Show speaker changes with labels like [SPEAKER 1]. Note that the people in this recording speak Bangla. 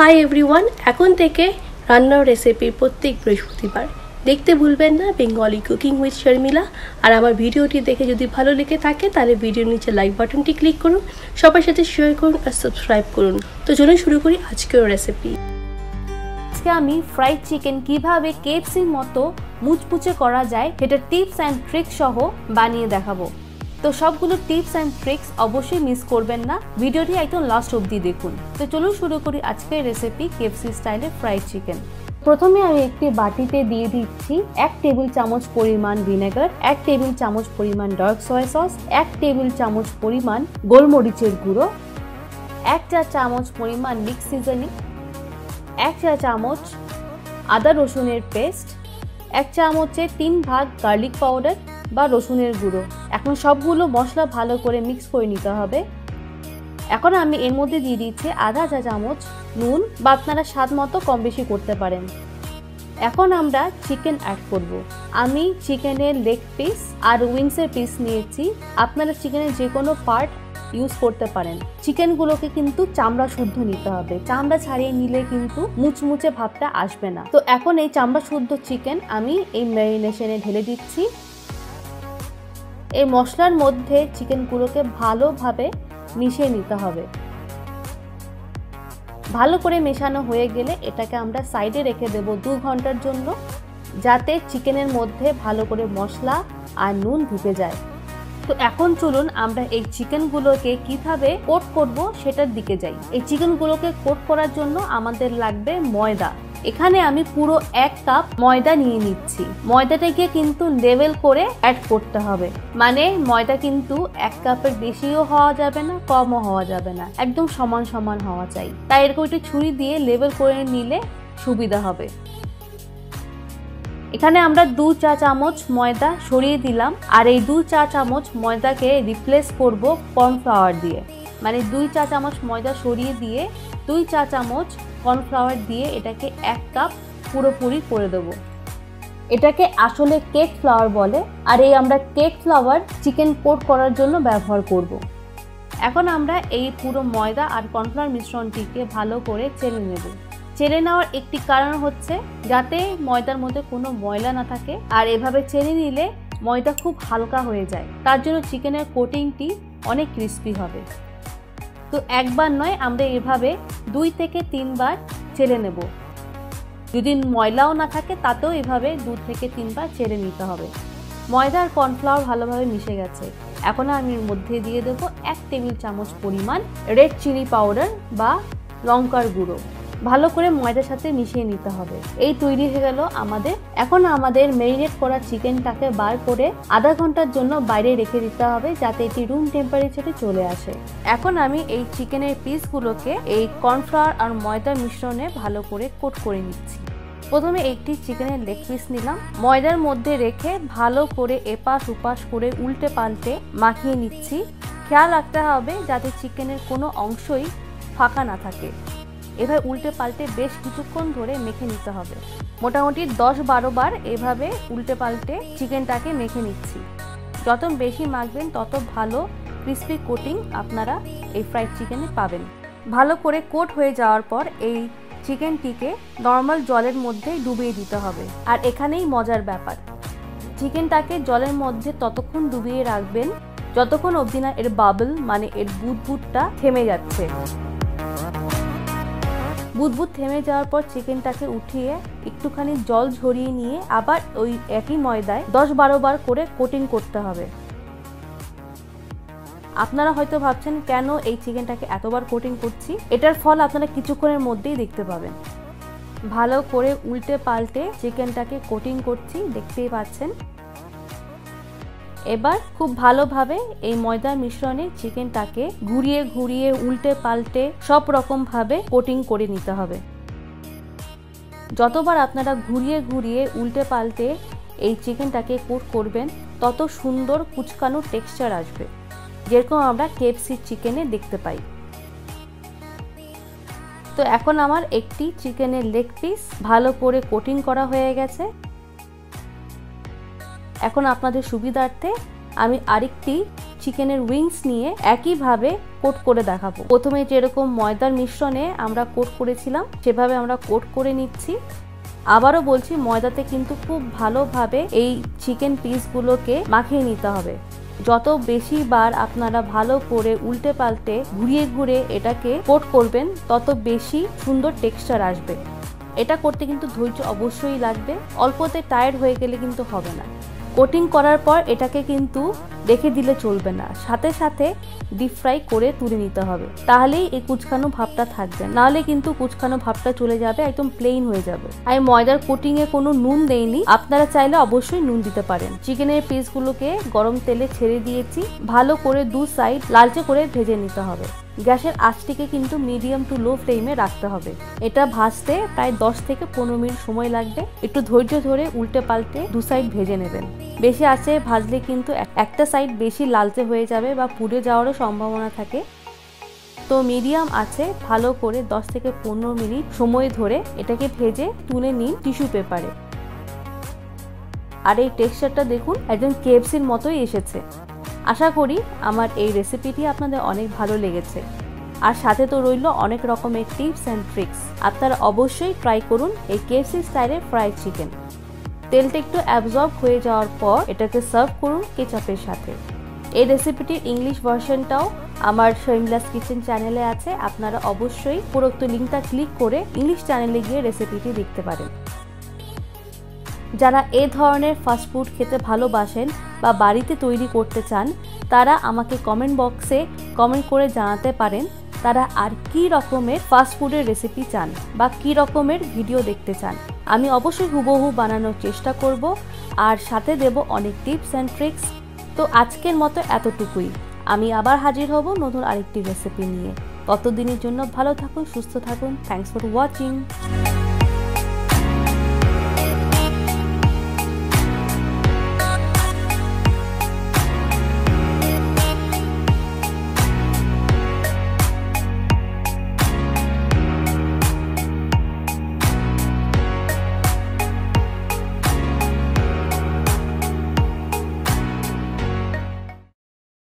[SPEAKER 1] হাই এভরিওয়ান এখন থেকে রান্নার রেসিপি প্রত্যেক বৃহস্পতিবার। দেখতে ভুলবেন না বেঙ্গলি কুকিং উইথ শর্মিলা আর আমার ভিডিওটি দেখে যদি ভালো লেগে থাকে, তাহলে ভিডিওর নিচে লাইক বাটনটি ক্লিক করুন, সবার সাথে শেয়ার করুন আর সাবস্ক্রাইব করুন। তো চলুন শুরু করি আজকের রেসিপি
[SPEAKER 2] আজকে আমি ফ্রাইড চিকেন কীভাবে কেএফসির মতো মুচমুচে করা যায় সেটা টিপস অ্যান্ড ট্রিক সহ বানিয়ে দেখাবো। তো সবগুলো টিপস অ্যান্ড ট্রিক্স অবশ্যই মিস করবেন না। ভিডিওটি একদম লাস্ট অবধি দেখুন। তো চলুন শুরু করি আজকের রেসিপি কেএফসি স্টাইলে ফ্রাইড চিকেন প্রথমে আমি একটি বাটিতে দিয়ে দিচ্ছি এক টেবিল চামচ পরিমাণ ভিনেগার এক টেবিল চামচ পরিমাণ ডার্ক সয়া সস এক টেবিল চামচ পরিমাণ গোলমরিচের গুঁড়ো, এক চা চামচ পরিমাণ মিক্স সিজনিং এক চা চামচ আদা রসুনের পেস্ট এক চামচে তিন ভাগ গার্লিক পাউডার বা রসুনের গুঁড়ো। এখন সবগুলো মশলা ভালো করে মিক্স করে নিতে হবে। এখন আমি এর মধ্যে দিয়ে দিচ্ছি আধা চা চামচ নুন বা আপনারা স্বাদ মতো কম বেশি করতে পারেন। এখন আমরা চিকেন অ্যাড করব। আমি চিকেনের লেগ পিস আর উইংসের পিস নিয়েছি। আপনারা চিকেনের যে কোনো পার্ট ইউজ করতে পারেন। চিকেনগুলোকে কিন্তু চামড়া শুদ্ধ নিতে হবে। চামড়া ছাড়িয়ে নিলে কিন্তু মুচমুচে ভাবটা আসবে না। তো এখন এই চামড়া শুদ্ধ চিকেন আমি এই ম্যারিনেশনে ঢেলে দিচ্ছি। এই মশলার মধ্যে চিকেনগুলোকে ভালোভাবে মিশিয়ে নিতে হবে। ভালো করে মেশানো হয়ে গেলে এটাকে আমরা সাইডে রেখে দেব দু ঘণ্টার জন্য, যাতে চিকেনের মধ্যে ভালো করে মশলা আর নুন ঢুকে যায়। তো এখন চলুন আমরা এই চিকেনগুলোকে কীভাবে কোট করব সেটার দিকে যাই। এই চিকেনগুলোকে কোট করার জন্য আমাদের লাগবে ময়দা। এখানে আমি পুরো এক কাপ ময়দা নিয়ে নিচ্ছি। ময়দাটাকে কিন্তু লেভেল করে অ্যাড করতে হবে। মানে ময়দা কিন্তু এক কাপের বেশিও হওয়া যাবে না, কমও হওয়া যাবে না। একদম সমান সমান হওয়া চাই। তাই এরকম একটু ছুরি দিয়ে লেভেল করে নিলে সুবিধা হবে। এখানে আমরা দু চা চামচ ময়দা সরিয়ে দিলাম। আর এই দু চা চামচ ময়দাকে রিপ্লেস করব কর্নফ্লাওয়ার দিয়ে। মানে দুই চা চামচ ময়দা সরিয়ে দিয়ে, দুই চা চামচ কর্নফ্লাওয়ার দিয়ে এটাকে এক কাপ পুরোপুরি করে দেবো। এটাকে আসলে কেক ফ্লাওয়ার বলে, আর এই আমরা কেক ফ্লাওয়ার চিকেন কোট করার জন্য ব্যবহার করব। এখন আমরা এই পুরো ময়দা আর কর্নফ্লাওয়ার মিশ্রণটিকে ভালো করে চেলে নেব। চেলে নেওয়ার একটি কারণ হচ্ছে, যাতে ময়দার মধ্যে কোনো ময়লা না থাকে, আর এভাবে চেলে নিলে ময়দা খুব হালকা হয়ে যায়। তার জন্য চিকেনের কোটিংটি অনেক ক্রিস্পি হবে। তো একবার নয়, আমরা এভাবে দুই থেকে তিনবার চেলে নেব। যদি ময়লাও না থাকে, তাতেও এভাবে দু থেকে তিনবার চেলে নিতে হবে। ময়দা আর কর্নফ্লাওয়ার ভালোভাবে মিশে গেছে। এখন আমি এর মধ্যে দিয়ে দেবো এক টেবিল চামচ পরিমাণ রেড চিলি পাউডার বা লঙ্কার গুঁড়ো। ভালো করে ময়দার সাথে মিশিয়ে নিতে হবে। এই তৈরি হয়ে গেল আমাদের। এখন আমাদের মেরিনেট করা চিকেনটাকে বার করে আধা ঘণ্টার জন্য বাইরে রেখে দিতে হবে যাতে এটি রুম টেম্পারেচারে চলে আসে। এখন আমি এই চিকেনের পিসগুলোকে এই কর্নফ্লাওয়ার আর ময়দার মিশ্রণে ভালো করে কোট করে নিচ্ছি। প্রথমে একটি চিকেনের লেগ পিস নিলাম। ময়দার মধ্যে রেখে ভালো করে এপাশ উপাশ করে উল্টে পাল্টে মাখিয়ে নিচ্ছি। খেয়াল রাখতে হবে যাতে চিকেনের কোনো অংশই ফাঁকা না থাকে। এভাবে উল্টে পাল্টে বেশ কিছুক্ষণ ধরে মেখে নিতে হবে। মোটামুটি দশ বারো বার এভাবে উল্টে পাল্টে চিকেনটাকে মেখে নিচ্ছি। যত বেশি মাখবেন, তত ভালো ক্রিস্পি কোটিং আপনারা এই ফ্রাইড চিকেনে পাবেন। ভালো করে কোট হয়ে যাওয়ার পর এই চিকেনটিকে নর্মাল জলের মধ্যে ডুবিয়ে দিতে হবে। আর এখানেই মজার ব্যাপার, চিকেনটাকে জলের মধ্যে ততক্ষণ ডুবিয়ে রাখবেন, যতক্ষণ অবধি না এর বাবল মানে এর বুদবুদটা থেমে যাচ্ছে। বুদবুদ থেমে যাওয়ার পর চিকেনটাকে উঠিয়ে একটুখানি জল ঝরিয়ে নিয়ে আবার ওই একই ময়দায় দশ বারো বার করে কোটিং করতে হবে। আপনারা হয়তো ভাবছেন, কেন এই চিকেনটাকে এতবার কোটিং করছি? এটার ফল আপনারা কিছুক্ষণের মধ্যেই দেখতে পাবেন। ভালো করে উল্টে পাল্টে চিকেনটাকে কোটিং করছি, দেখতেই পাচ্ছেন। এবার খুব ভালোভাবে এই ময়দার মিশ্রণে চিকেনটাকে ঘুরিয়ে ঘুরিয়ে উল্টে পাল্টে সব রকমভাবে কোটিং করে নিতে হবে। যতবার আপনারা ঘুরিয়ে ঘুরিয়ে উল্টে পাল্টে এই চিকেনটাকে কোট করবেন, তত সুন্দর কুচকানো টেক্সচার আসবে। যেরকম আমরা কেএফসি চিকেনে দেখতে পাই। তো এখন আমার একটি চিকেনের লেগ পিস ভালো করে কোটিং করা হয়ে গেছে। এখন আপনাদের সুবিধার্থে আমি আরেকটি চিকেনের উইংস নিয়ে একইভাবে কোট করে দেখাবো। প্রথমে যেরকম ময়দার মিশ্রণে আমরা কোট করেছিলাম, সেভাবে আমরা কোট করে নিচ্ছি। আবারও বলছি, ময়দাতে কিন্তু খুব ভালোভাবে এই চিকেন পিসগুলোকে মাখিয়ে নিতে হবে। যত বেশি বার আপনারা ভালো করে উল্টে পাল্টে ঘুরিয়ে ঘুরে এটাকে কোট করবেন, তত বেশি সুন্দর টেক্সচার আসবে। এটা করতে কিন্তু ধৈর্য অবশ্যই লাগবে। অল্পতে টায়ার্ড হয়ে গেলে কিন্তু হবে না। কোটিং করার পর এটাকে কিন্তু রেখে দিলে চলবে না। সাথে সাথে ডিপ ফ্রাই করে তুলে নিতে হবে। তাহলেই এই কুচকানো ভাবটা থাকবে। নাহলে কিন্তু কুচকানো ভাবটা চলে যাবে, একদম প্লেন হয়ে যাবে। আমি ময়দার কোটিং এ কোনো নুন দেইনি। আপনারা চাইলে অবশ্যই নুন দিতে পারেন। চিকেনের পিসগুলোকে গরম তেলে ছেড়ে দিয়েছি। ভালো করে দু সাইড লালচে করে ভেজে নিতে হবে। গ্যাসের আঁচটিকে কিন্তু মিডিয়াম টু লো ফ্লেমে রাখতে হবে। এটা ভাজতে প্রায় দশ থেকে পনেরো মিনিট সময় লাগবে। একটু ধৈর্য ধরে উল্টে পাল্টে দু সাইড ভেজে নেবেন। বেশি আছে ভাজলে কিন্তু একটা সাইড বেশি লালচে হয়ে যাবে বা পুড়ে যাওয়ারও সম্ভাবনা থাকে। তো মিডিয়াম আছে, ভালো করে 10 থেকে পনেরো মিনিট সময় ধরে এটাকে ভেজে তুলে নিন টিস্যু পেপারে। আর এই টেক্সচারটা দেখুন, একদম কেএফসির মতোই এসেছে। আশা করি আমার এই রেসিপিটি আপনাদের অনেক ভালো লেগেছে। আর সাথে তো রইল অনেক রকমের টিপস অ্যান্ড ট্রিক্স। আপনারা অবশ্যই ট্রাই করুন এই কেএফসি স্টাইলের ফ্রাইড চিকেন। তেলটা একটু অ্যাবজর্ব হয়ে যাওয়ার পর এটাকে সার্ভ করুন কেচাপের সাথে। এই রেসিপিটির ইংলিশ ভার্সনটাও আমার শৈমলাস কিচেন চ্যানেলে আছে। আপনারা অবশ্যই পুরোক্ত লিঙ্কটা ক্লিক করে ইংলিশ চ্যানেলে গিয়ে রেসিপিটি দেখতে পারেন। যারা এ ধরনের ফাস্টফুড খেতে ভালোবাসেন বা বাড়িতে তৈরি করতে চান, তারা আমাকে কমেন্ট বক্সে কমেন্ট করে জানাতে পারেন। তারা আর কি রকমের ফাস্টফুডের রেসিপি চান বা কি রকমের ভিডিও দেখতে চান, আমি অবশ্যই হুবহু বানানোর চেষ্টা করব আর সাথে দেব অনেক টিপস অ্যান্ড ট্রিক্স তো আজকের মতো এতটুকুই। আমি আবার হাজির হব নতুন আরেকটি রেসিপি নিয়ে। ততদিনের জন্য ভালো থাকুন, সুস্থ থাকুন। Thanks for watching